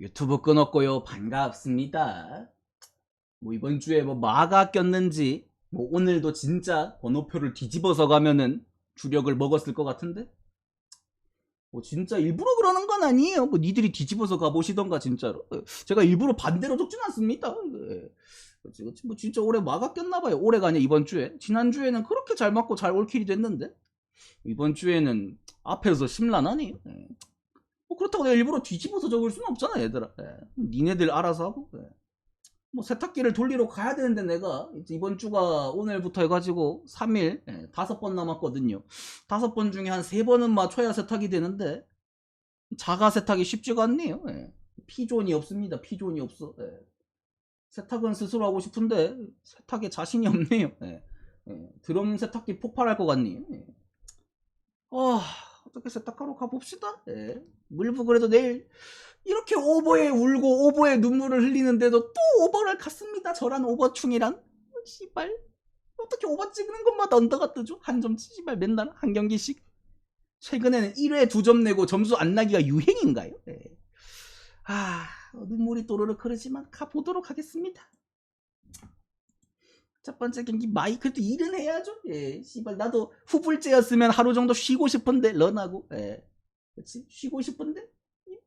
유튜브 끊었고요. 반갑습니다. 뭐 이번 주에 뭐 마가 꼈는지 뭐 오늘도 진짜 번호표를 뒤집어서 가면은 주력을 먹었을 것 같은데 뭐 진짜 일부러 그러는 건 아니에요. 뭐 니들이 뒤집어서 가보시던가 진짜로. 예, 제가 일부러 반대로 적진 않습니다. 예. 그렇지, 그렇지. 뭐 진짜 올해 마가 꼈나봐요. 올해가 아니라 이번 주에. 지난 주에는 그렇게 잘 맞고 잘 올킬이 됐는데 이번 주에는 앞에서 심란하네요. 그렇다고 내가 일부러 뒤집어서 적을 수는 없잖아 얘들아 예. 니네들 알아서 하고 예. 뭐 세탁기를 돌리러 가야 되는데 내가 이번 주가 오늘부터 해가지고 3일 예, 다섯 번 남았거든요 다섯 번 중에 한세 번은 맞춰야 세탁이 되는데 자가 세탁이 쉽지가 않네요 예. 피존이 없습니다 피존이 없어 예. 세탁은 스스로 하고 싶은데 세탁에 자신이 없네요 예. 예. 드럼 세탁기 폭발할 것 같네요 예. 아 어떻게 세탁하러 가봅시다. 예. 물부 그래도 내일 이렇게 오버에 울고 오버에 눈물을 흘리는데도 또 오버를 갔습니다. 저란 오버충이란. 어, 씨발. 어떻게 오버 찍는 것마다 언더가 뜨죠? 한 점씩 씨발 맨날 한 경기씩. 최근에는 1회 두점 내고 점수 안 나기가 유행인가요? 예. 아 눈물이 또르륵 흐르지만 가보도록 하겠습니다. 첫 번째 경기 마이 그래도 일은 해야죠. 예, 씨발 나도 후불제였으면 하루 정도 쉬고 싶은데 런하고, 예, 그렇지 쉬고 싶은데 이,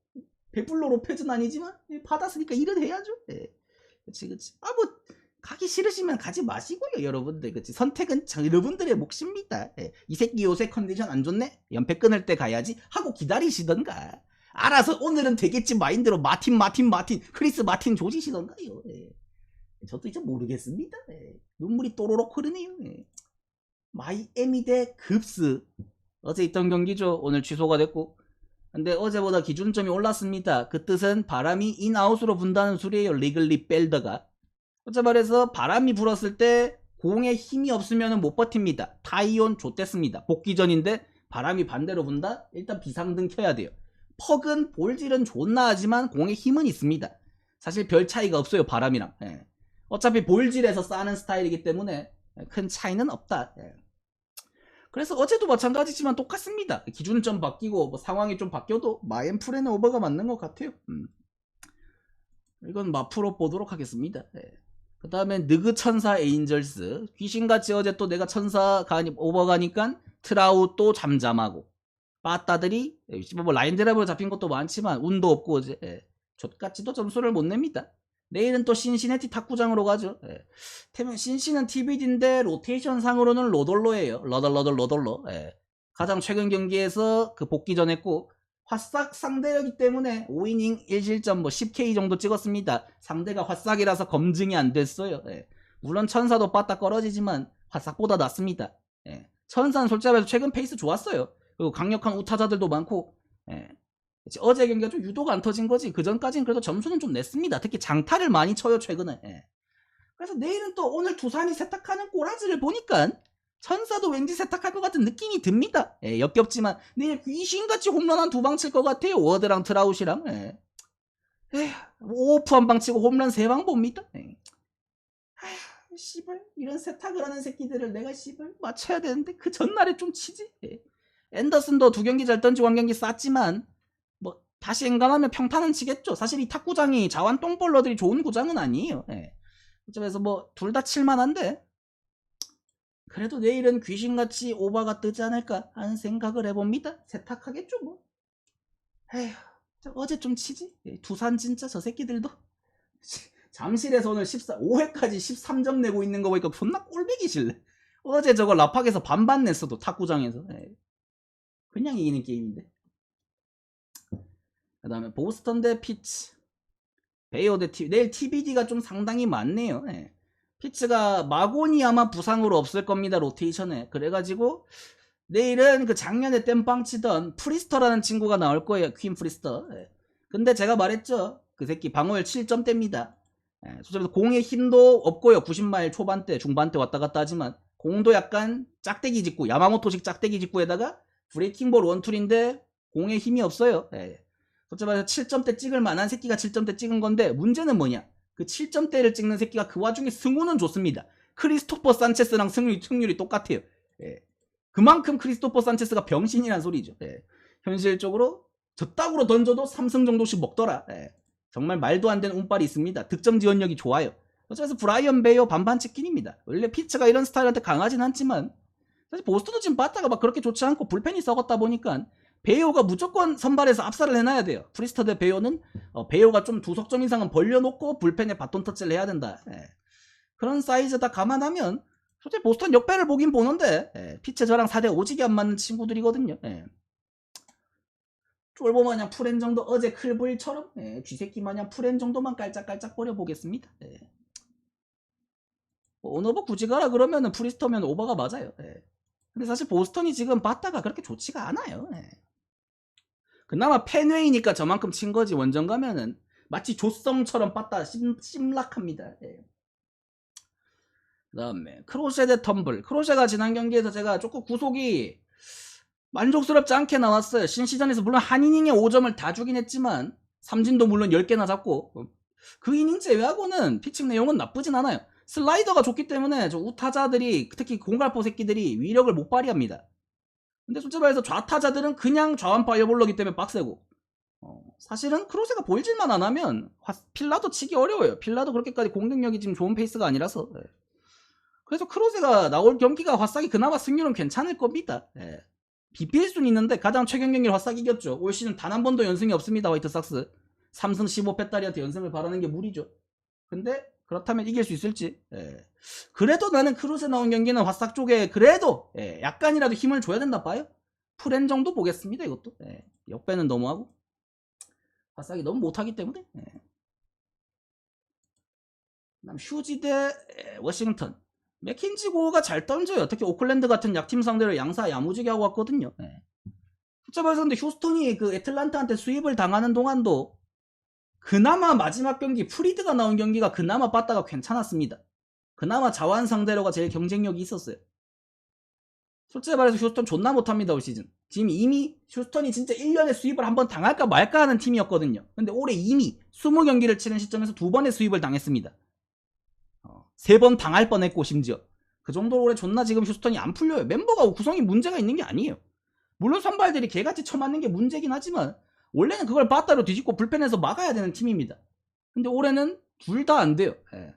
배불러 로페즈는 아니지만 예, 받았으니까 일은 해야죠. 예, 그렇지 그렇지. 아뭐 가기 싫으시면 가지 마시고요, 여러분들. 그렇지 선택은 자, 여러분들의 몫입니다. 예, 이 새끼 요새 컨디션 안 좋네. 연패 끊을 때 가야지 하고 기다리시던가. 알아서 오늘은 되겠지 마인드로 마틴 마틴 마틴 크리스 마틴 조지시던가요. 예. 저도 이제 모르겠습니다. 예. 눈물이 또로록 흐르네요. 예. 마이애미 대 급스. 어제 있던 경기죠. 오늘 취소가 됐고. 근데 어제보다 기준점이 올랐습니다. 그 뜻은 바람이 인아웃으로 분다는 소리예요. 리글리 벨더가. 어제 말해서 바람이 불었을 때 공에 힘이 없으면 못 버팁니다. 타이온 좆됐습니다. 복귀 전인데 바람이 반대로 분다? 일단 비상등 켜야 돼요. 퍽은 볼질은 존나 하지만 공에 힘은 있습니다. 사실 별 차이가 없어요. 바람이랑. 예. 어차피 볼질에서 싸는 스타일이기 때문에 큰 차이는 없다. 예. 그래서 어제도 마찬가지지만 똑같습니다. 기준점 바뀌고 뭐 상황이 좀 바뀌어도 마엠프레는 오버가 맞는 것 같아요. 음. 이건 마프로 보도록 하겠습니다. 그 다음에 느그 천사 에인절스 귀신같이 어제 또 내가 천사가 아니 오버가니까 트라우 또 잠잠하고 빠따들이 뭐 라인 드랍으로 잡힌 것도 많지만 운도 없고 어제 예. 족같이도 점수를 못 냅니다. 내일은 또 신시내티 탁구장으로 가죠. 예. 태면 신시는 TBD인데 로테이션 상으로는 로돌로예요. 러덜러덜 로돌로. 예. 가장 최근 경기에서 그 복귀 전 했고 화싹 상대이기 때문에 5이닝 1실점 뭐 10K 정도 찍었습니다. 상대가 화싹이라서 검증이 안 됐어요. 예. 물론 천사도 빠딱 떨어지지만 화싹보다 낫습니다. 예. 천사는 솔직히 말해서 최근 페이스 좋았어요. 그리고 강력한 우타자들도 많고 예. 어제 경기가 좀 유도가 안 터진 거지. 그 전까지는 그래도 점수는 좀 냈습니다. 특히 장타를 많이 쳐요, 최근에. 예. 그래서 내일은 또 오늘 두산이 세탁하는 꼬라지를 보니까 천사도 왠지 세탁할 것 같은 느낌이 듭니다. 예, 역겹지만 내일 귀신같이 홈런 한 두 방 칠 것 같아요. 워드랑 트라웃이랑. 예. 에휴, 오프 한 방 치고 홈런 세 방 봅니다. 예. 아휴, 씨발 이런 세탁을 하는 새끼들을 내가 씨발 맞춰야 되는데 그 전날에 좀 치지. 예. 앤더슨도 두 경기 잘 던지고 한 경기 쌌지만 뭐 다시 엔간하면 평타는 치겠죠. 사실 이 탁구장이 자완 똥볼러들이 좋은 구장은 아니에요. 예. 그래서 뭐 둘 다 칠만한데 그래도 내일은 귀신같이 오바가 뜨지 않을까 하는 생각을 해봅니다. 세탁하겠죠 뭐. 에휴 저 어제 좀 치지. 예, 두산 진짜 저 새끼들도 잠실에서 오늘 14, 5회까지 13점 내고 있는 거 보니까 존나 꼴배기 싫네. 어제 저거 라팍에서 반반 냈어도 탁구장에서. 예. 그냥 이기는 게임인데. 그 다음에 보스턴 대 피츠. 베이오 대 티, 내일 TBD가 좀 상당히 많네요. 예. 피츠가 마곤이 아마 부상으로 없을 겁니다. 로테이션에. 그래가지고 내일은 그 작년에 땜빵 치던 프리스터라는 친구가 나올 거예요. 퀸 프리스터. 예. 근데 제가 말했죠. 그 새끼 방어율 7점대입니다. 예. 솔직히 공의 힘도 없고요. 90마일 초반대, 중반대 왔다 갔다 하지만 공도 약간 짝대기 직구, 야마모토식 짝대기 직구에다가 브레이킹볼 원툴인데 공에 힘이 없어요. 예. 솔직히 말해서 7점대 찍을 만한 새끼가 7점대 찍은 건데 문제는 뭐냐? 그 7점대를 찍는 새끼가 그 와중에 승우는 좋습니다. 크리스토퍼 산체스랑 승률이, 승률이 똑같아요. 예. 그만큼 크리스토퍼 산체스가 병신이란 소리죠. 예. 현실적으로 저따구로 던져도 3승 정도씩 먹더라. 예. 정말 말도 안 되는 운빨이 있습니다. 득점 지원력이 좋아요. 어째서 브라이언 베이어 반반 치킨입니다. 원래 피츠가 이런 스타일한테 강하진 않지만 사실 보스턴도 지금 바타가 막 그렇게 좋지 않고 불펜이 썩었다 보니까 베이오가 무조건 선발해서 압살을 해놔야 돼요. 프리스터 대 베이오는 어, 베이오가 좀 두 석점 이상은 벌려놓고 불펜에 바톤 터치를 해야 된다. 예. 그런 사이즈 다 감안하면 솔직히 보스턴 역배를 보긴 보는데 예, 피체 저랑 4대 오지게 안 맞는 친구들이거든요. 예. 쫄보 마냥 프렌 정도 어제 클브일처럼 예, 쥐새끼 마냥 프렌 정도만 깔짝깔짝 거려 보겠습니다. 예. 뭐 오너버 굳이 가라 그러면은 프리스터면 오버가 맞아요. 예. 근데 사실 보스턴이 지금 바타가 그렇게 좋지가 않아요. 예. 그나마 펜웨이니까 저만큼 친 거지 원정 가면은 마치 조성처럼 빠따 심, 심락합니다. 예. 그 다음에 크로셰 대 텀블. 크로셰가 지난 경기에서 제가 조금 구속이 만족스럽지 않게 나왔어요. 신시전에서 물론 한 이닝에 5점을 다 주긴 했지만 삼진도 물론 10개나 잡고 그 이닝 제외하고는 피칭 내용은 나쁘진 않아요. 슬라이더가 좋기 때문에 저 우타자들이 특히 공갈포 새끼들이 위력을 못 발휘합니다. 근데 솔직히 말해서 좌타자들은 그냥 좌완 파이어볼러기 때문에 빡세고 어, 사실은 크로세가 보일질만 안 하면 화- 필라도 치기 어려워요. 필라도 그렇게까지 공격력이 지금 좋은 페이스가 아니라서 예. 그래서 크로세가 나올 경기가 화싹이 그나마 승률은 괜찮을 겁니다. 예. 비필 수는 있는데 가장 최근 경기를 화싹 이겼죠. 올 시즌 단 한 번도 연승이 없습니다. 화이트삭스 3승 15패짜리한테 연승을 바라는 게 무리죠. 근데 그렇다면 이길 수 있을지. 예. 그래도 나는 크루세 나온 경기는 화싹 쪽에 그래도 예, 약간이라도 힘을 줘야 된다 봐요. 프렌 정도 보겠습니다. 이것도 예. 역배는 너무하고 화싹이 너무 못하기 때문에. 예. 그다음 휴지 대 예, 워싱턴. 맥킨지 고가 잘 던져요. 특히 오클랜드 같은 약팀 상대로 양사 야무지게 하고 왔거든요. 예. 말해서 근데 휴스턴이 그 애틀란타한테 수입을 당하는 동안도 그나마 마지막 경기 프리드가 나온 경기가 그나마 빠따가 괜찮았습니다. 그나마 자완 상대로가 제일 경쟁력이 있었어요. 솔직히 말해서 휴스턴 존나 못합니다 올 시즌. 지금 이미 휴스턴이 진짜 1년에 수입을 한번 당할까 말까 하는 팀이었거든요. 근데 올해 이미 20경기를 치는 시점에서 두 번의 수입을 당했습니다. 세번 당할 뻔했고 심지어 그 정도로 올해 존나 지금 휴스턴이 안 풀려요. 멤버가 구성이 문제가 있는 게 아니에요. 물론 선발들이 개같이 쳐맞는 게 문제긴 하지만 원래는 그걸 바따로 뒤집고 불펜에서 막아야 되는 팀입니다. 근데 올해는 둘 다 안 돼요. 예.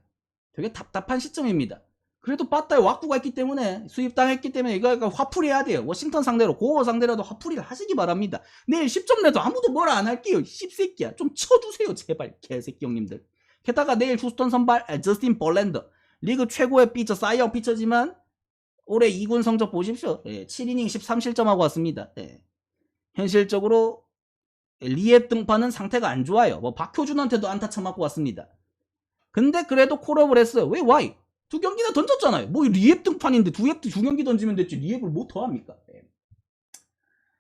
되게 답답한 시점입니다. 그래도 빠따에 왁구가 있기 때문에 수입당했기 때문에 이거 약간 화풀이 해야 돼요. 워싱턴 상대로 고어 상대라도 화풀이를 하시기 바랍니다. 내일 10점 내도 아무도 뭐라 안 할게요. 씹새끼야. 좀 쳐주세요 제발 개새끼 형님들. 게다가 내일 휴스턴 선발 아, 저스틴 벌랜더 리그 최고의 피처 사이어 피처지만 올해 2군 성적 보십시오. 예, 7이닝 13실점하고 왔습니다. 예. 현실적으로 리앱 등판은 상태가 안 좋아요. 뭐 박효준한테도 안타 쳐맞고 왔습니다. 근데 그래도 콜업을 했어요. 왜 와이? 두 경기나 던졌잖아요. 뭐 리앱 등판인데 두 앱 두 경기 던지면 됐지 리앱을 뭐 더 합니까? 예.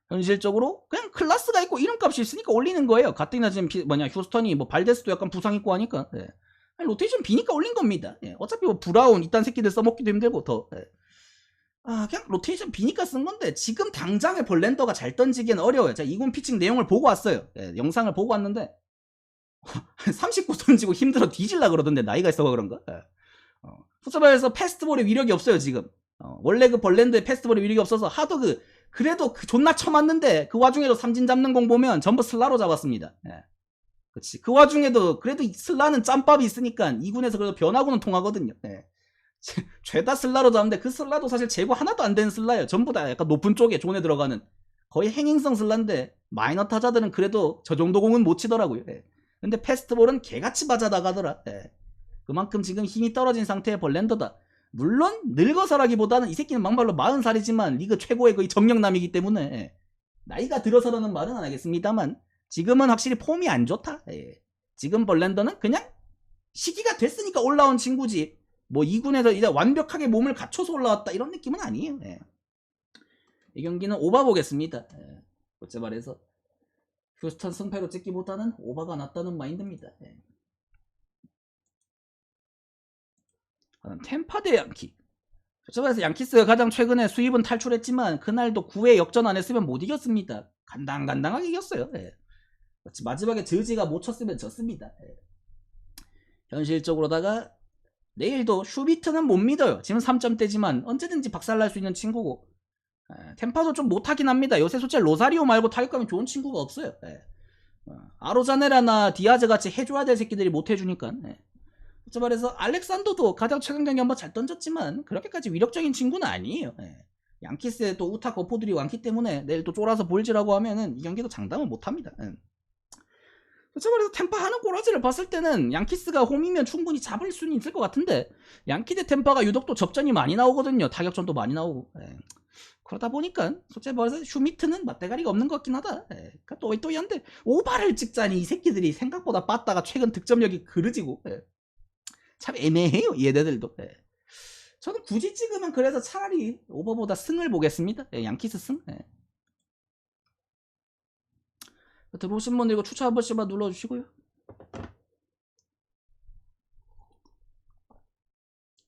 현실적으로 그냥 클라스가 있고 이름값이 있으니까 올리는 거예요. 가뜩이나 지금 피- 뭐냐 휴스턴이 뭐 발데스도 약간 부상 있고 하니까 예. 아니, 로테이션 비니까 올린 겁니다. 예. 어차피 뭐 브라운 이딴 새끼들 써먹기도 힘들고 더 예. 아, 그냥 로테이션 비니까 쓴 건데 지금 당장에 벌렌더가 잘 던지기엔 어려워요. 제가 이군 피칭 내용을 보고 왔어요. 예, 영상을 보고 왔는데 39 던지고 힘들어 뒤질라 그러던데 나이가 있어서 그런가? 예. 어, 풋살에서 패스트볼의 위력이 없어요 지금. 어, 원래 그 벌렌드의 패스트볼의 위력이 없어서 하도 그 그래도 그 존나 쳐맞는데 그 와중에도 삼진 잡는 공 보면 전부 슬라로 잡았습니다. 예. 그치. 그 와중에도 그래도 이 슬라는 짬밥이 있으니까 이군에서 그래도 변하고는 통하거든요. 예. 죄- 죄다 슬라로 잡는데 그 슬라도 사실 제거 하나도 안 되는 슬라예요. 전부 다 약간 높은 쪽에 존에 들어가는 거의 행행성 슬라인데 마이너 타자들은 그래도 저 정도 공은 못 치더라고요. 예. 근데 패스트볼은 개같이 맞아 나가더라. 예. 그만큼 지금 힘이 떨어진 상태의 벌렌더다. 물론 늙어서라기보다는 이 새끼는 막말로 40살이지만 리그 최고의 거의 정령남이기 때문에 예. 나이가 들어서라는 말은 안 하겠습니다만 지금은 확실히 폼이 안 좋다. 예. 지금 벌렌더는 그냥 시기가 됐으니까 올라온 친구지. 뭐 2군에서 이제 완벽하게 몸을 갖춰서 올라왔다 이런 느낌은 아니에요. 예. 이 경기는 오바 보겠습니다. 예. 어째 말해서 휴스턴 승패로 찍기보다는 오바가 낫다는 마인드입니다. 예. 템파 대 양키. 솔직히 말해서 양키스가 가장 최근에 수입은 탈출했지만 그날도 9회 역전 안 했으면 못 이겼습니다. 간당간당하게 이겼어요. 예. 마지막에 저지가 못 쳤으면 졌습니다. 예. 현실적으로다가 내일도 슈비트는 못 믿어요. 지금 3점대지만 언제든지 박살날 수 있는 친구고 에, 템파도 좀 못하긴 합니다. 요새 솔직히 로사리오 말고 타격감이 좋은 친구가 없어요. 예. 어, 아로자네라나 디아즈 같이 해줘야 될 새끼들이 못 해주니까. 예. 그래서 말해서 알렉산더도 가장 최근 경기 한번 잘 던졌지만 그렇게까지 위력적인 친구는 아니에요. 예. 양키스에 또 우타 거포들이 많기 때문에 내일 또 쫄아서 볼지라고 하면은 이 경기도 장담을 못합니다. 예. 그래서 말해서 템파 하는 꼬라지를 봤을 때는 양키스가 홈이면 충분히 잡을 수는 있을 것 같은데 양키 대 템파가 유독 또 접전이 많이 나오거든요. 타격전도 많이 나오고. 예. 그러다 보니까 솔직히 말해서 슈미트는 맞대가리가 없는 것 같긴 하다. 예. 그러니까 또 또이한데 오바를 찍자니 이 새끼들이 생각보다 빠따가 최근 득점력이 그르지고 예. 참 애매해요 얘네들도. 예. 저는 굳이 찍으면 그래서 차라리 오버보다 승을 보겠습니다. 예, 양키스 승. 예. 들어오신 분들 이거 추천 한 번씩만 눌러주시고요.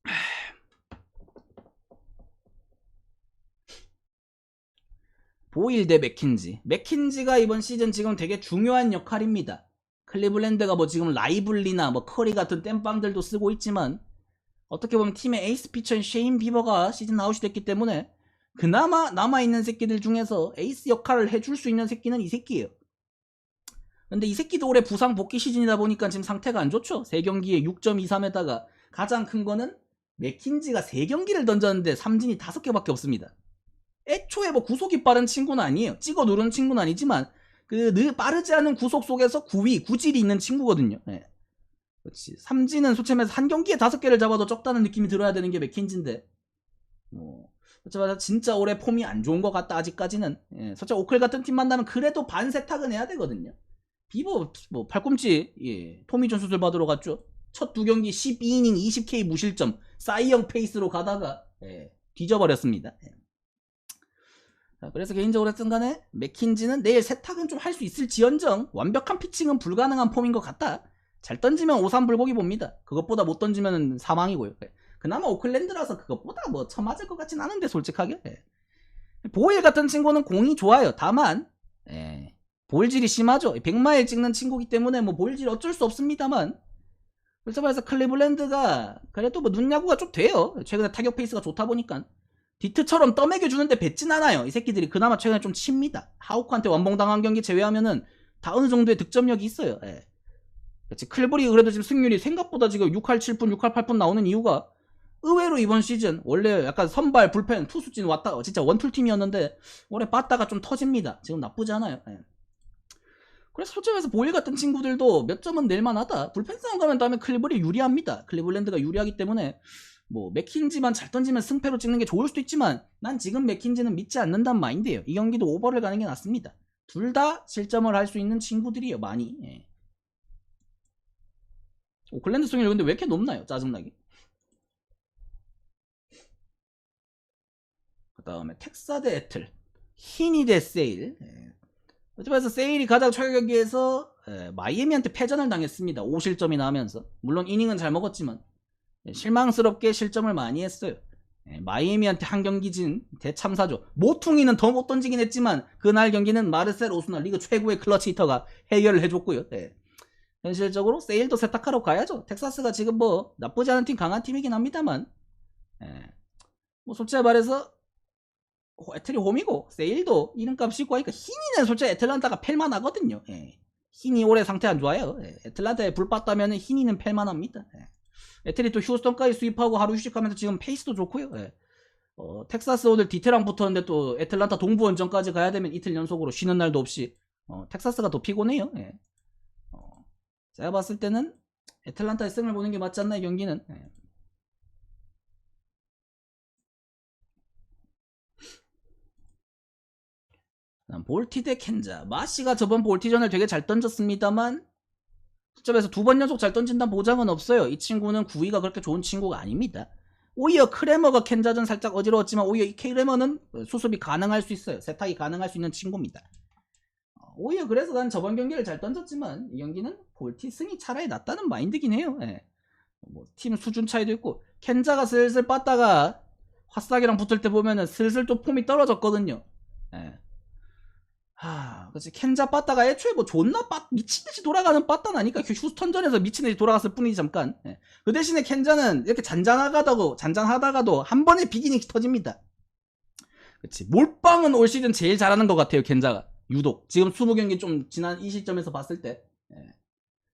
보일 대 맥킨지. 맥킨지가 이번 시즌 지금 되게 중요한 역할입니다. 클리블랜드가 뭐 지금 라이블리나 뭐 커리 같은 땜빵들도 쓰고 있지만 어떻게 보면 팀의 에이스 피처인 쉐인 비버가 시즌 아웃이 됐기 때문에 그나마 남아있는 새끼들 중에서 에이스 역할을 해줄 수 있는 새끼는 이 새끼예요. 근데 이 새끼도 올해 부상 복귀 시즌이다 보니까 지금 상태가 안 좋죠. 3경기에 6.23에다가 가장 큰 거는 맥킨지가 3경기를 던졌는데 삼진이 5개밖에 없습니다. 애초에 뭐 구속이 빠른 친구는 아니에요. 찍어 누르는 친구는 아니지만 그 늘 빠르지 않은 구속 속에서 구위, 구질이 있는 친구거든요. 예. 그렇지. 삼진은 말해서 한 경기에 다섯 개를 잡아도 적다는 느낌이 들어야 되는 게 맥킨지인데 뭐 솔직히 말해서 진짜 올해 폼이 안 좋은 것 같다 아직까지는 예. 솔직히 오클 같은 팀 만나면 그래도 반 세탁은 해야 되거든요. 비버 뭐 팔꿈치 예. 토미존 수술 받으러 갔죠. 첫 두 경기 12이닝 20K 무실점 사이영 페이스로 가다가 예. 뒤져버렸습니다. 예. 자, 그래서 개인적으로 했던 간에 맥킨지는 내일 세탁은 좀 할 수 있을 지연정 완벽한 피칭은 불가능한 폼인 것 같다. 잘 던지면 오산 불고기 봅니다. 그것보다 못 던지면 사망이고요. 예. 그나마 오클랜드라서 그것보다 뭐 처맞을 것 같진 않은데 솔직하게. 예. 보일 같은 친구는 공이 좋아요. 다만 예, 볼질이 심하죠. 100마일 찍는 친구기 때문에 뭐 볼질 어쩔 수 없습니다만 그래서 말해서 클리블랜드가 그래도 뭐 눈야구가 좀 돼요. 최근에 타격 페이스가 좋다 보니까 디트처럼 떠먹여주는데 뱉진 않아요. 이 새끼들이 그나마 최근에 좀 칩니다. 하우크한테 원봉당한 경기 제외하면은 다 어느 정도의 득점력이 있어요. 예. 그렇지. 클볼이 그래도 지금 승률이 생각보다 지금 6할 7푼, 6할 8푼 나오는 이유가 의외로 이번 시즌 원래 약간 선발, 불펜, 투수진 왔다 진짜 원툴 팀이었는데 올해 빠따가 좀 터집니다. 지금 나쁘지 않아요. 예. 그래서 말해서 보일 같은 친구들도 몇 점은 낼만하다. 불펜 싸움 가면 다음에 클리볼이 유리합니다. 클리블랜드가 유리하기 때문에 뭐 맥킨지만 잘 던지면 승패로 찍는 게 좋을 수도 있지만 난 지금 맥킨지는 믿지 않는다는 마인드예요. 이 경기도 오버를 가는 게 낫습니다. 둘 다 실점을 할 수 있는 친구들이에요. 많이. 예. 오클랜드 승률 근데 왜 이렇게 높나요? 짜증나게. 그 다음에 텍사 대 애틀, 히니 대 세일. 예. 어찌봐서 세일이 가장 최근 경기에서 예, 마이애미한테 패전을 당했습니다. 5실점이나 하면서. 물론 이닝은 잘 먹었지만 예, 실망스럽게 실점을 많이 했어요. 예, 마이애미한테 한 경기 진 대참사죠. 모퉁이는 더 못 던지긴 했지만 그날 경기는 마르셀 오스나 리그 최고의 클러치 히터가 해결을 해줬고요. 예. 현실적으로 세일도 세탁하러 가야죠. 텍사스가 지금 뭐 나쁘지 않은 팀, 강한 팀이긴 합니다만, 예. 뭐 솔직히 말해서 호- 애틀이 홈이고 세일도 이름값 싣고 하니까 히니는 솔직히 애틀란타가 팰만 하거든요. 예. 히니 올해 상태 안 좋아요. 예. 애틀란타에 불 빠따면 히니는 팰만 합니다. 예. 애틀이 또 휴스턴까지 수입하고 하루 휴식하면서 지금 페이스도 좋고요. 예. 어, 텍사스 오늘 디테랑 붙었는데 또 애틀란타 동부 원정까지 가야 되면 이틀 연속으로 쉬는 날도 없이 어, 텍사스가 더 피곤해요. 예. 어, 제가 봤을 때는 애틀란타의 승을 보는 게 맞지 않나 이 경기는. 예. 그다음 볼티 대 켄자. 마시가 저번 볼티전을 되게 잘 던졌습니다만 수점에서 두 번 연속 잘 던진다는 보장은 없어요. 이 친구는 구위가 그렇게 좋은 친구가 아닙니다. 오히려 크레머가 켄자전 살짝 어지러웠지만 오히려 이 크레머는 수습이 가능할 수 있어요. 세탁이 가능할 수 있는 친구입니다. 어, 오히려 그래서 난 저번 경기를 잘 던졌지만 이 경기는 볼티 승이 차라리 낫다는 마인드긴 해요. 예. 뭐, 팀 수준 차이도 있고 켄자가 슬슬 빠다가 화싹이랑 붙을 때 보면은 슬슬 또 폼이 떨어졌거든요. 예. 하, 그치. 켄자 빠따가 애초에 뭐 존나 빠, 미친듯이 돌아가는 빠따는 아니까 그 휴스턴전에서 미친듯이 돌아갔을 뿐이지 잠깐. 예. 그 대신에 켄자는 이렇게 잔잔하다고, 잔잔하다가도 한 번에 비기닝 터집니다. 그치. 몰빵은 올 시즌 제일 잘하는 것 같아요, 켄자가. 유독 지금 20경기 좀 지난 이 시점에서 봤을 때 예.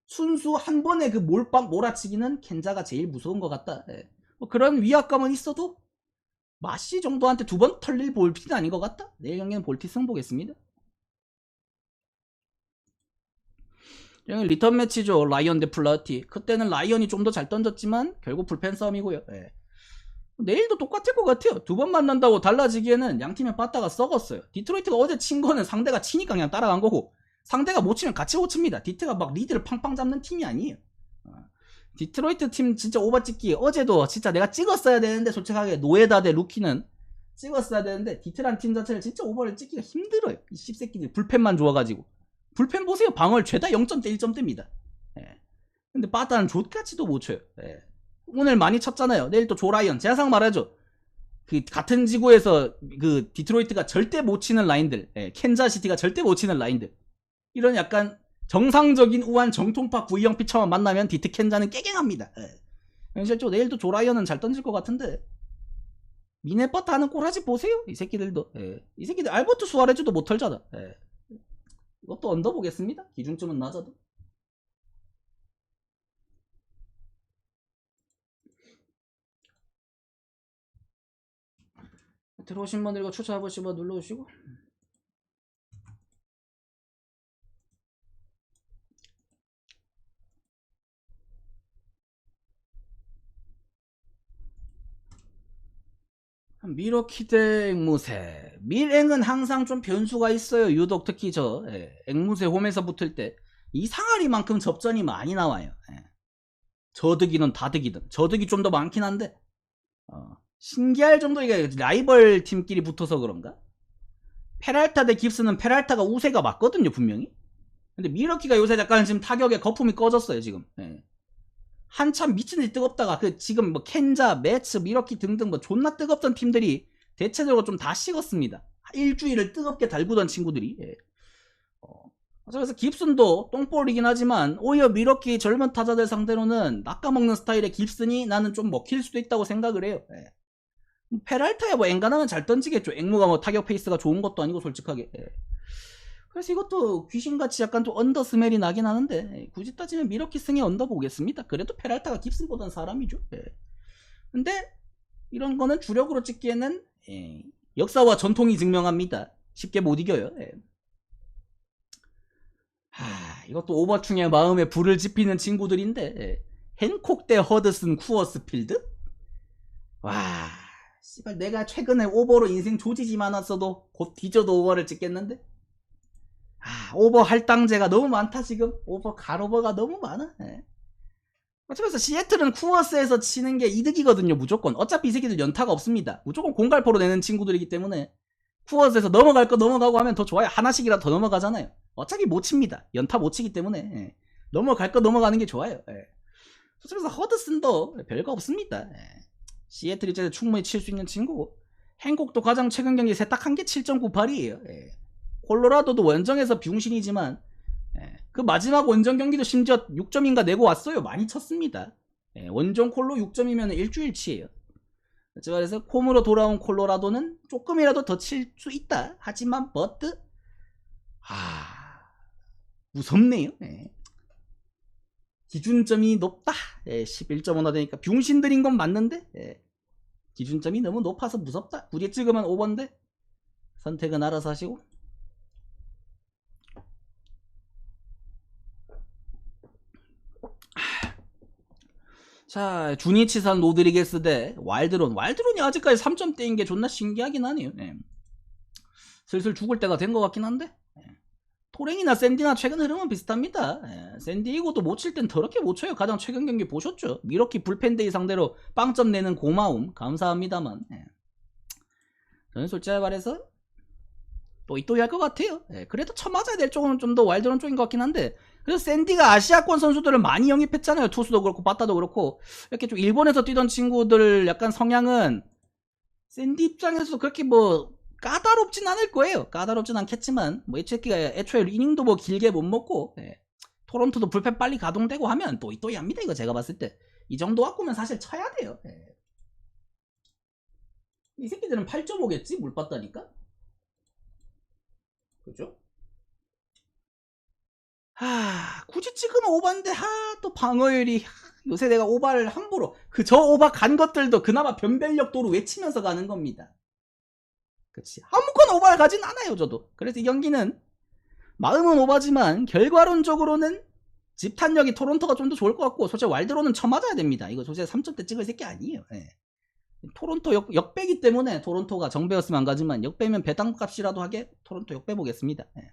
순수 한 번에 그 몰빵 몰아치기는 켄자가 제일 무서운 것 같다. 예. 뭐 그런 위압감은 있어도 마시 정도한테 두 번 털릴 볼티는 아닌 것 같다. 내일 경기는 볼티 승 보겠습니다. 여기 리턴 매치죠. 라이언 대 플라티. 그때는 라이언이 좀 더 잘 던졌지만 결국 불펜 싸움이고요. 예. 내일도 똑같을 것 같아요. 두 번 만난다고 달라지기에는 양 팀의 빠따가 썩었어요. 디트로이트가 어제 친 거는 상대가 치니까 그냥 따라간 거고 상대가 못 치면 같이 못 칩니다. 디트가 막 리드를 팡팡 잡는 팀이 아니에요. 어. 디트로이트 팀 진짜 오버찍기 어제도 진짜 내가 찍었어야 되는데 솔직하게 노에다 대 루키는 찍었어야 되는데 디트란 팀 자체를 진짜 오버를 찍기가 힘들어요. 이 씹새끼들 불펜만 좋아가지고 불펜 보세요. 방어율 죄다 0점대 1점대입니다. 예. 근데 빠따는 족같이도 못 쳐요. 예. 오늘 많이 쳤잖아요. 내일 또 조라이언. 제가 상 말하죠. 그 같은 지구에서 그 디트로이트가 절대 못 치는 라인들, 예, 켄자시티가 절대 못 치는 라인들. 이런 약간 정상적인 우한 정통파 구이형 피처만 만나면 디트 켄자는 깨갱합니다. 예. 현실적으로 내일도 조라이언은 잘 던질 것 같은데 미네버트 하는 꼬라지 보세요. 이 새끼들도. 예. 이 새끼들 알버트 수아레즈도 못 털잖아. 예. 이것도 언더 보겠습니다. 기준점은 낮아도. 들어오신 분들 이거 추천해보시고 눌러주시고 미러키 대 앵무새 밀앵은 항상 좀 변수가 있어요 유독 특히 저 예, 앵무새 홈에서 붙을 때 이 상아리만큼 접전이 많이 나와요 예. 저득이든 다득이든 저득이 좀 더 많긴 한데 어, 신기할 정도 이게 라이벌 팀끼리 붙어서 그런가? 페랄타 대 깁스는 페랄타가 우세가 맞거든요 분명히 근데 미러키가 요새 약간 지금 타격에 거품이 꺼졌어요 지금 예. 한참 미친 듯이 뜨겁다가 그 지금 뭐 켄자, 매츠, 미러키 등등 뭐 존나 뜨겁던 팀들이 대체적으로 좀 다 식었습니다. 일주일을 뜨겁게 달구던 친구들이. 예. 어, 그래서 깁슨도 똥볼이긴 하지만 오히려 미러키 젊은 타자들 상대로는 낚아먹는 스타일의 깁슨이 나는 좀 먹힐 수도 있다고 생각을 해요. 예. 페랄타야 뭐 앵간하면 잘 던지겠죠. 앵무가 뭐 타격 페이스가 좋은 것도 아니고 솔직하게. 예. 그래서 이것도 귀신같이 약간 좀 언더 스멜이 나긴 하는데 예, 굳이 따지면 미러키 승에 언더 보겠습니다. 그래도 페랄타가 깁슨보단 사람이죠. 예. 근데 이런 거는 주력으로 찍기에는 예, 역사와 전통이 증명합니다. 쉽게 못 이겨요. 예. 하, 이것도 오버충의 마음에 불을 지피는 친구들인데 예. 헨콕 대 허드슨 쿠어스필드? 와, 씨발 내가 최근에 오버로 인생 조지지 않았어도 곧 뒤져도 오버를 찍겠는데? 아, 오버 할당제가 너무 많다 지금 오버 가로버가 너무 많아 예. 어차피 시애틀은 쿠어스에서 치는 게 이득이거든요 무조건 어차피 이 새끼들 연타가 없습니다 무조건 공갈포로 내는 친구들이기 때문에 쿠어스에서 넘어갈 거 넘어가고 하면 더 좋아요 하나씩이라도 더 넘어가잖아요 어차피 못 칩니다 연타 못 치기 때문에 예. 넘어갈 거 넘어가는 게 좋아요 예. 그래서 허드슨도 별거 없습니다 예. 시애틀 입장에서 충분히 칠 수 있는 친구고 행콕도 가장 최근 경기 세딱한 게 7.98이에요 콜로라도도 원정에서 병신이지만 예, 그 마지막 원정 경기도 심지어 6점인가 내고 왔어요. 많이 쳤습니다. 예, 원정 콜로 6점이면 일주일치예요. 그래서 콤으로 돌아온 콜로라도는 조금이라도 더 칠 수 있다. 하지만 버트 아 무섭네요. 예. 기준점이 높다. 예, 11.5나 되니까 병신들인 건 맞는데 예, 기준점이 너무 높아서 무섭다. 굳이 찍으면 5번데 선택은 알아서 하시고 자, 주니치산 로드리게스 대 와일드론. 와일드론이 아직까지 3점대인 게 존나 신기하긴 하네요. 예. 슬슬 죽을 때가 된 것 같긴 한데. 예. 토랭이나 샌디나 최근 흐름은 비슷합니다. 예. 샌디에고도 못 칠 땐 더럽게 못 쳐요. 가장 최근 경기 보셨죠? 미러키 불펜데이 상대로 빵점 내는 고마움 감사합니다만. 예. 저는 솔직히 말해서 또 이또이 할 것 같아요. 예. 그래도 쳐맞아야 될 쪽은 좀 더 와일드론 쪽인 것 같긴 한데 그래서 샌디가 아시아권 선수들을 많이 영입했잖아요. 투수도 그렇고 바타도 그렇고 이렇게 좀 일본에서 뛰던 친구들 약간 성향은 샌디 입장에서 그렇게 뭐 까다롭진 않을 거예요. 까다롭진 않겠지만 뭐 애초에 애초에 이닝도 뭐 길게 못 먹고 예. 토론토도 불펜 빨리 가동되고 하면 또이또이 합니다. 이거 제가 봤을 때 이 정도 갖고면 사실 쳐야 돼요. 예. 이 새끼들은 8.5겠지 물 봤다니까. 그죠? 하, 굳이 찍으면 오바인데, 하, 또 방어율이, 하, 요새 내가 오바를 함부로, 그 저 오바 간 것들도 그나마 변별력 도로 외치면서 가는 겁니다. 그치. 아무거나 오바를 가진 않아요, 저도. 그래서 이 경기는, 마음은 오바지만, 결과론적으로는, 집탄력이 토론토가 좀 더 좋을 것 같고, 솔직히 왈드로는 쳐맞아야 됩니다. 이거 솔직히 3점대 찍을 새끼 아니에요. 예. 토론토 역, 역배기 때문에 토론토가 정배였으면 안 가지만, 역배면 배당 값이라도 하게 토론토 역배 보겠습니다. 예.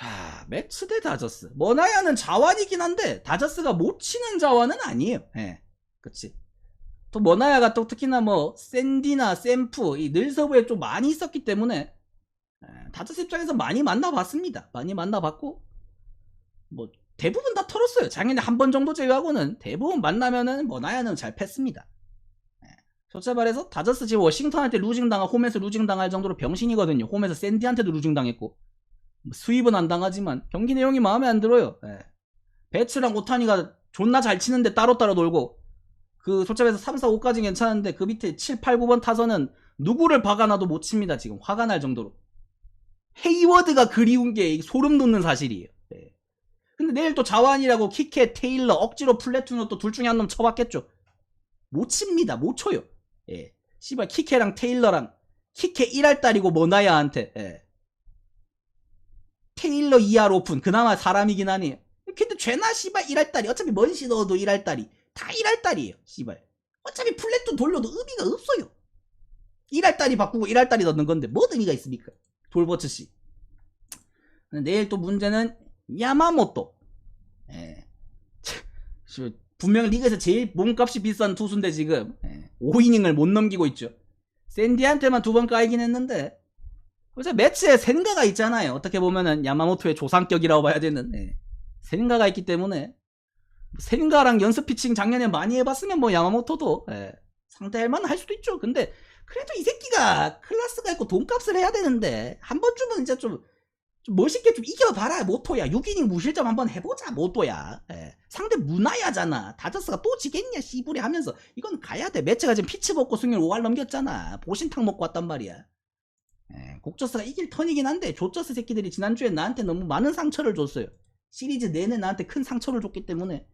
자, 매츠 대 다저스. 머나야는 자완이긴 한데, 다저스가 못 치는 자완은 아니에요. 예. 그치. 또 머나야가 또 특히나 뭐, 샌디나 샘프, 이 늘서브에 좀 많이 있었기 때문에, 예, 다저스 입장에서 많이 만나봤습니다. 많이 만나봤고, 뭐, 대부분 다 털었어요. 작년에 한 번 정도 제외하고는 대부분 만나면은 머나야는 잘 팼습니다. 예. 솔직히 말해서 다저스 지금 워싱턴한테 루징 당하 홈에서 루징 당할 정도로 병신이거든요. 홈에서 샌디한테도 루징 당했고. 뭐 수입은 안 당하지만 경기 내용이 마음에 안 들어요. 예. 배츠랑 오타니가 존나 잘 치는데 따로따로 놀고 그 솔직해서 3, 4, 5까지 괜찮은데 그 밑에 7, 8, 9번 타선은 누구를 박아놔도 못 칩니다. 지금 화가 날 정도로. 헤이워드가 그리운 게 소름 돋는 사실이에요. 예. 근데 내일 또 자완이라고 키케, 테일러, 억지로 플래툰으로 또 둘 중에 한 놈 쳐봤겠죠. 못 칩니다. 못 쳐요. 예. 씨발 키케랑 테일러랑 키케 1할 딸이고 모나야한테 예. 테일러 2할 오픈 그나마 사람이긴 하네요. 근데 죄나 씨발 1할딸이 어차피 먼시 넣어도 1할딸이 다 1할딸이에요. 씨발 어차피 플랫툰 돌려도 의미가 없어요. 1할딸이 바꾸고 1할딸이 넣는 건데 뭐 의미가 있습니까? 돌버츠 씨. 내일 또 문제는 야마모토. 예. 참, 분명 리그에서 제일 몸값이 비싼 투수인데 지금 예. 5이닝을 못 넘기고 있죠. 샌디한테만 두 번 까이긴 했는데 그래서 매치에 센가가 있잖아요. 어떻게 보면은 야마모토의 조상격이라고 봐야 되는 예. 센가가 있기 때문에 센가랑 연습 피칭 작년에 많이 해봤으면 뭐 야마모토도 예. 상대할 만할 수도 있죠. 근데 그래도 이 새끼가 클래스가 있고 돈값을 해야 되는데 한 번쯤은 진짜 좀, 좀 멋있게 좀 이겨봐라 모토야 6이닝 무실점 한번 해보자 모토야 예. 상대 문화야잖아 다저스가 또 지겠냐 씨부리 하면서 이건 가야 돼 매체가 지금 피치 먹고 승률 5할 넘겼잖아 보신탕 먹고 왔단 말이야 예, 곡저스가 이길 턴이긴 한데 조저스 새끼들이 지난주에 나한테 너무 많은 상처를 줬어요 시리즈 내내 나한테 큰 상처를 줬기 때문에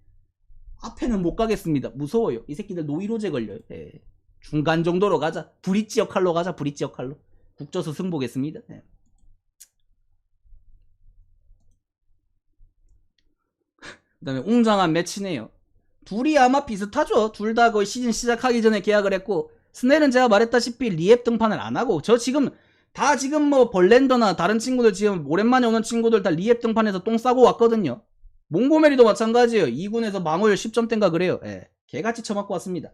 앞에는 못 가겠습니다 무서워요 이 새끼들 노이로제 걸려요 예. 중간 정도로 가자 브릿지 역할로 가자 브릿지 역할로 국저스 승보겠습니다 예. 그 다음에 웅장한 매치네요. 둘이 아마 비슷하죠. 둘 다 거의 시즌 시작하기 전에 계약을 했고 스넬은 제가 말했다시피 리앱 등판을 안 하고 저 지금 다 지금 뭐 벌렌더나 다른 친구들 지금 오랜만에 오는 친구들 다 리앱 등판에서 똥 싸고 왔거든요. 몽고메리도 마찬가지예요. 2군에서 망호율 10점대인가 그래요. 예. 개같이 쳐맞고 왔습니다.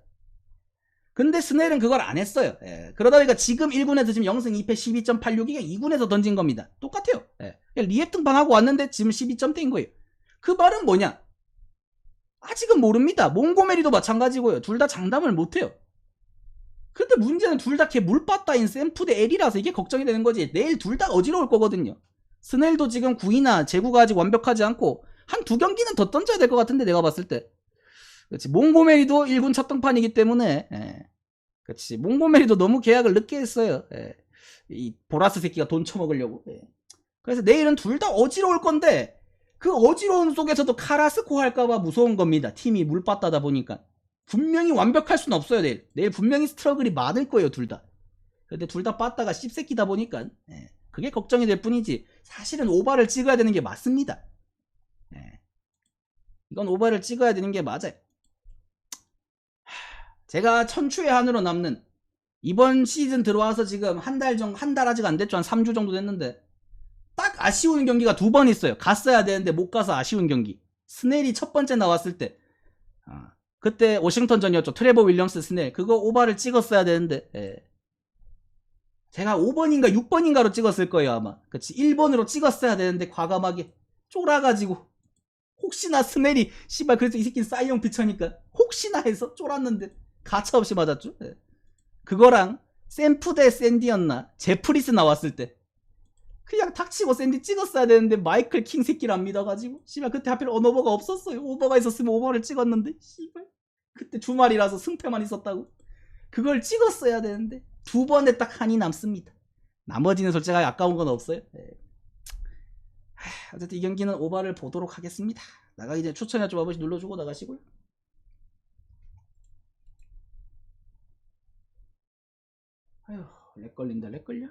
근데 스넬은 그걸 안 했어요. 예. 그러다 보니까 지금 1군에서 지금 0승 2패 12.86이가 2군에서 던진 겁니다. 똑같아요. 예. 리앱 등판하고 왔는데 지금 12점대인 거예요. 그 말은 뭐냐? 아직은 모릅니다. 몽고메리도 마찬가지고요. 둘 다 장담을 못해요. 근데 문제는 둘 다 걔 물바다인 샘프 대 엘이라서 이게 걱정이 되는 거지. 내일 둘 다 어지러울 거거든요. 스넬도 지금 9위나 제구가 아직 완벽하지 않고 한 두 경기는 더 던져야 될 것 같은데 내가 봤을 때. 그렇지. 몽고메리도 1군 첫 등판이기 때문에 예. 그렇지. 몽고메리도 너무 계약을 늦게 했어요. 예. 이 보라스 새끼가 돈 처먹으려고. 예. 그래서 내일은 둘 다 어지러울 건데 그 어지러운 속에서도 카라스코 할까봐 무서운 겁니다. 팀이 물바다다 보니까. 분명히 완벽할 수는 없어요, 내일. 내일 분명히 스트러글이 많을 거예요, 둘 다. 근데 둘 다 빠따가 씹새끼다 보니까, 예, 그게 걱정이 될 뿐이지, 사실은 오바를 찍어야 되는 게 맞습니다. 예. 이건 오바를 찍어야 되는 게 맞아요. 하, 제가 천추의 한으로 남는, 이번 시즌 들어와서 지금 한 달 정도, 한 달 아직 안 됐죠. 한 3주 정도 됐는데, 딱 아쉬운 경기가 두 번 있어요. 갔어야 되는데 못 가서 아쉬운 경기. 스넬이 첫 번째 나왔을 때. 아, 그때 워싱턴전이었죠. 트레버 윌리엄스 스넬. 그거 오바를 찍었어야 되는데. 예. 제가 5번인가 6번인가로 찍었을 거예요, 아마. 그치. 1번으로 찍었어야 되는데 과감하게 쫄아가지고. 혹시나 스넬이, 씨발, 그래서 이 새끼는 싸이형 피처니까. 혹시나 해서 쫄았는데. 가차없이 맞았죠. 예. 그거랑 샘프 대 샌디였나? 제프리스 나왔을 때. 그냥 닥치고 샌디 찍었어야 되는데 마이클 킹 새끼를 안 믿어가지고. 씨발 그때 하필 언어버가 없었어요. 오버가 있었으면 오버를 찍었는데. 씨발. 그때 주말이라서 승패만 있었다고. 그걸 찍었어야 되는데 두 번에 딱 한이 남습니다. 나머지는 솔직하게 아까운 건 없어요. 네. 어쨌든 이 경기는 오버를 보도록 하겠습니다. 나가기 전에 추천해 좀 아버지 눌러주고 나가시고요. 아휴 렉 걸린다 렉 걸려?